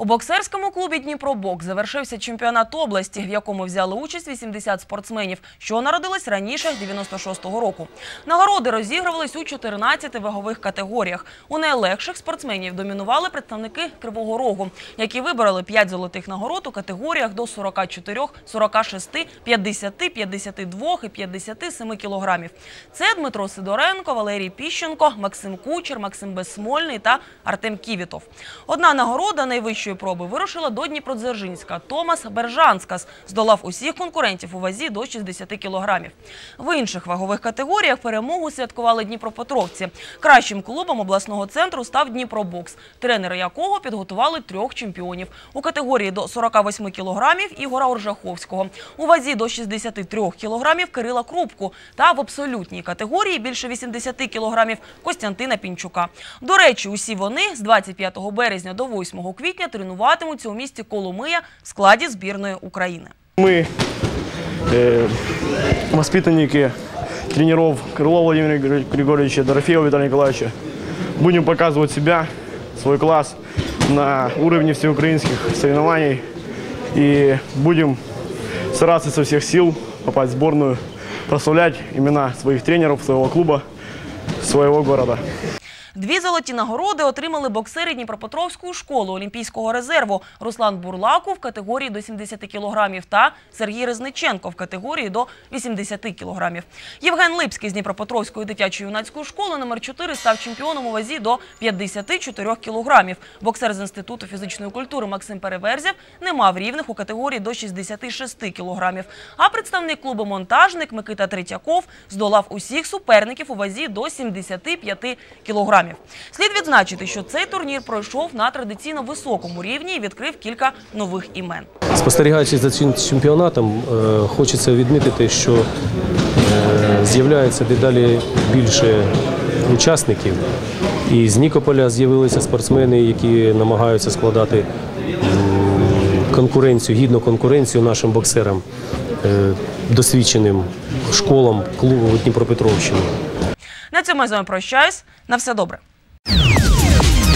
У боксерському клубі Дніпробокс завершився чемпіонат області, в якому взяли участь 80 спортсменів, що народились раніше 96-го року. Нагороди розігрувались у 14 вагових категоріях. У найлегших спортсменів домінували представники Кривого Рогу, які вибороли 5 золотих нагород у категоріях до 44, 46, 50, 52 і 57 кілограмів. Це Дмитро Сидоренко, Валерій Піщенко, Максим Кучер, Максим Безсмольний та Артем Ківітов. Одна нагорода найвищої проби вирушила до Дніпродзержинська. Томас Бержанскас здолав усіх конкурентів у вазі до 60 кілограмів. В інших вагових категоріях перемогу святкували Дніпропетровці. Кращим клубом обласного центру став Дніпробокс, тренери якого підготували трьох чемпіонів. У категорії до 48 кілограмів Ігора Оржаховського, у вазі до 63 кілограмів Кирила Крупку та в абсолютній категорії більше 80 кілограмів Костянтина Пінчука. До речі, усі вони з 25 березня до 8 квітня тренуватимуться у місті Коломия в складі збірної України. Мы э, воспитанники тренеров Крылова Владимира Гри- Григорьевича, Дорофеева Виталия Николаевича. Будем показывать себя, свой класс на уровне всеукраинских соревнований. И будем стараться со всех сил попасть в сборную, прославлять имена своих тренеров, своего клуба, своего города. Дві золоті нагороди отримали боксери Дніпропетровської школи Олімпійського резерву Руслан Бурлаку в категорії до 70 кілограмів та Сергій Резниченко в категорії до 80 кілограмів. Євген Липський з Дніпропетровської дитячо-юнацької школи номер 4 став чемпіоном у вазі до 54 кілограмів. Боксер з Інституту фізичної культури Максим Переверзєв не мав рівних у категорії до 66 кілограмів. А представник клубу «Монтажник» Микита Третьяков здолав усіх суперників у вазі до 75 кілограмів. Слід відзначити, що цей турнір пройшов на традиційно високому рівні і відкрив кілька нових імен. Спостерігаючи за цим чемпіонатом, е, хочеться відмітити, що е, з'являється дедалі більше учасників. І з Нікополя з'явилися спортсмени, які намагаються складати конкуренцію, гідну конкуренцію нашим боксерам, е, досвідченим школам клубу Дніпропетровщини. На цьому я з вами прощаюсь. На все добре.